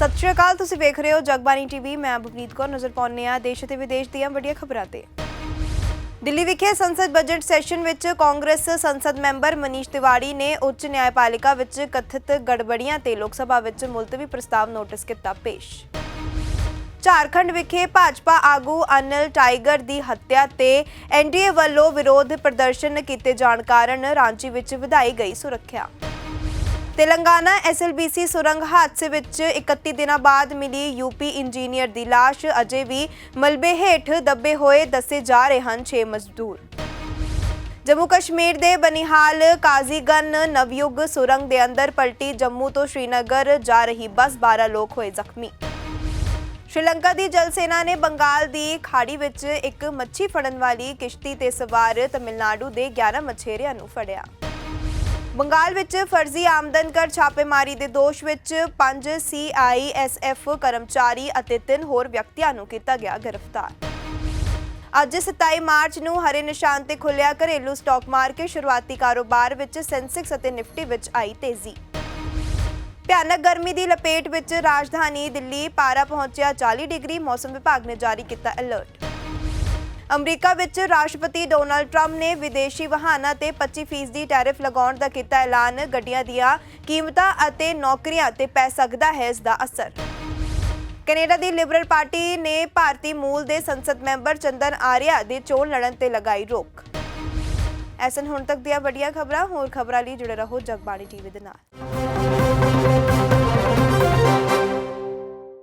ਸਤਿ ਸ਼੍ਰੀ ਅਕਾਲ, ਤੁਸੀਂ ਵੇਖ ਰਹੇ ਹੋ ਜਗਬਾਣੀ ਟੀਵੀ। ਮੈਂ ਬਪਨੀਤ ਕੌਰ, ਨਜ਼ਰ ਪਾਉਂਦੇ ਆ ਦੇਸ਼ ਅਤੇ ਵਿਦੇਸ਼ ਦੀਆਂ ਵੱਡੀਆਂ ਖਬਰਾਂ ਤੇ। ਦਿੱਲੀ ਵਿਖੇ ਸੰਸਦ ਬਜਟ ਸੈਸ਼ਨ ਵਿੱਚ ਕਾਂਗਰਸ ਸੰਸਦ ਮੈਂਬਰ ਮਨੀਸ਼ ਤਿਵਾੜੀ ਨੇ ਉੱਚ ਨਿਆਂਪਾਲਿਕਾ ਵਿੱਚ ਕਥਿਤ ਗੜਬੜੀਆਂ ਤੇ ਲੋਕ ਸਭਾ ਵਿੱਚ ਮੁਲਤਵੀ ਪ੍ਰਸਤਾਵ ਨੋਟਿਸ ਕੀਤਾ ਪੇਸ਼। ਝਾਰਖੰਡ ਵਿਖੇ ਭਾਜਪਾ ਆਗੂ ਅਨਿਲ ਟਾਈਗਰ ਦੀ ਹੱਤਿਆ ਤੇ ਐਨਡੀਏ ਵੱਲੋਂ ਵਿਰੋਧ ਪ੍ਰਦਰਸ਼ਨ ਕੀਤੇ ਜਾਣ ਕਾਰਨ ਰਾਂਚੀ ਵਿੱਚ ਵਧਾਈ ਗਈ ਸੁਰੱਖਿਆ। ਤੇਲੰਗਾਨਾ ਐਸਐਲਬੀਸੀ ਸੁਰੰਗ ਹਾਦਸੇ ਵਿੱਚ 31 ਦਿਨਾਂ ਬਾਅਦ ਮਿਲੀ ਯੂਪੀ ਇੰਜੀਨੀਅਰ ਦੀ ਲਾਸ਼। ਅਜੇ ਵੀ ਮਲਬੇ ਹੇਠ ਦੱਬੇ ਹੋਏ ਦੱਸੇ ਜਾ ਰਹੇ ਹਨ 6 ਮਜ਼ਦੂਰ। ਜੰਮੂ ਕਸ਼ਮੀਰ ਦੇ ਬਨਿਹਾਲ ਕਾਜ਼ੀਗਨ ਨਵਯੁਗ ਸੁਰੰਗ ਦੇ ਅੰਦਰ ਪਲਟੀ ਜੰਮੂ ਤੋਂ ਸ਼੍ਰੀਨਗਰ ਜਾ ਰਹੀ ਬੱਸ 12 ਲੋਕ ਹੋਏ ਜ਼ਖਮੀ। ਸ਼੍ਰੀਲੰਕਾ ਦੀ ਜਲ ਸੈਨਾ ਨੇ ਬੰਗਾਲ ਦੀ ਖਾੜੀ ਵਿੱਚ ਇੱਕ ਮੱਛੀ ਫੜਨ ਵਾਲੀ ਕਿਸ਼ਤੀ ਤੇ ਸਵਾਰ ਤਮਿਲਨਾਡੂ ਦੇ 11 ਮਛੇਰਿਆਂ ਨੂੰ ਫੜਿਆ। ਬੰਗਾਲ ਵਿੱਚ ਫਰਜ਼ੀ ਆਮਦਨ ਕਰ ਛਾਪੇਮਾਰੀ ਦੇ ਦੋਸ਼ ਵਿੱਚ 5 ਸੀਆਈਐਸਐਫ ਕਰਮਚਾਰੀ ਅਤੇ 3 ਹੋਰ ਵਿਅਕਤੀਆਂ ਨੂੰ ਕੀਤਾ ਗਿਆ ਗ੍ਰਿਫਤਾਰ। ਅੱਜ 27 ਮਾਰਚ ਨੂੰ ਹਰੇ ਨਿਸ਼ਾਨ ਤੇ ਖੁੱਲਿਆ ਘਰੇਲੂ ਸਟਾਕ ਮਾਰਕੀਟ ਸ਼ੁਰੂਆਤੀ ਕਾਰੋਬਾਰ ਵਿੱਚ ਸੈਂਸੈਕਸ ਅਤੇ ਨਿਫਟੀ ਵਿੱਚ ਆਈ ਤੇਜ਼ੀ। ਭਿਆਨਕ ਗਰਮੀ ਦੀ ਲਪੇਟ ਵਿੱਚ ਰਾਜਧਾਨੀ ਦਿੱਲੀ ਪਾਰਾ ਪਹੁੰਚਿਆ 40 ਡਿਗਰੀ, ਮੌਸਮ ਵਿਭਾਗ ਨੇ ਜਾਰੀ ਕੀਤਾ ਅਲਰਟ। ਅਮਰੀਕਾ ਵਿੱਚ ਰਾਸ਼ਟਰਪਤੀ ਡੋਨਾਲਡ ਟਰੰਪ ਨੇ ਵਿਦੇਸ਼ੀ ਵਾਹਨਾਂ ਤੇ 25% ਦੀ ਟੈਰਿਫ ਲਗਾਉਣ ਦਾ ਕੀਤਾ ਐਲਾਨ। ਗੱਡੀਆਂ ਦੀਆਂ ਕੀਮਤਾਂ ਅਤੇ ਨੌਕਰੀਆਂ ਤੇ ਪੈ ਸਕਦਾ ਹੈ ਇਸ ਦਾ ਅਸਰ। ਕੈਨੇਡਾ ਦੀ ਲਿਬਰਲ ਪਾਰਟੀ ਨੇ ਭਾਰਤੀ ਮੂਲ ਦੇ ਸੰਸਦ ਮੈਂਬਰ ਚੰਦਨ ਆਰਿਆ ਦੇ ਚੋਣ ਲੜਨ ਤੇ ਲਗਾਈ ਰੋਕ। ਐਸਨ, ਹੁਣ ਤੱਕ ਦੀਆਂ ਵੱਡੀਆਂ ਖਬਰਾਂ, ਹੋਰ ਖਬਰਾਂ ਲਈ ਜੁੜੇ ਰਹੋ ਜਗਬਾਣੀ ਟੀਵੀ ਦੇ ਨਾਲ।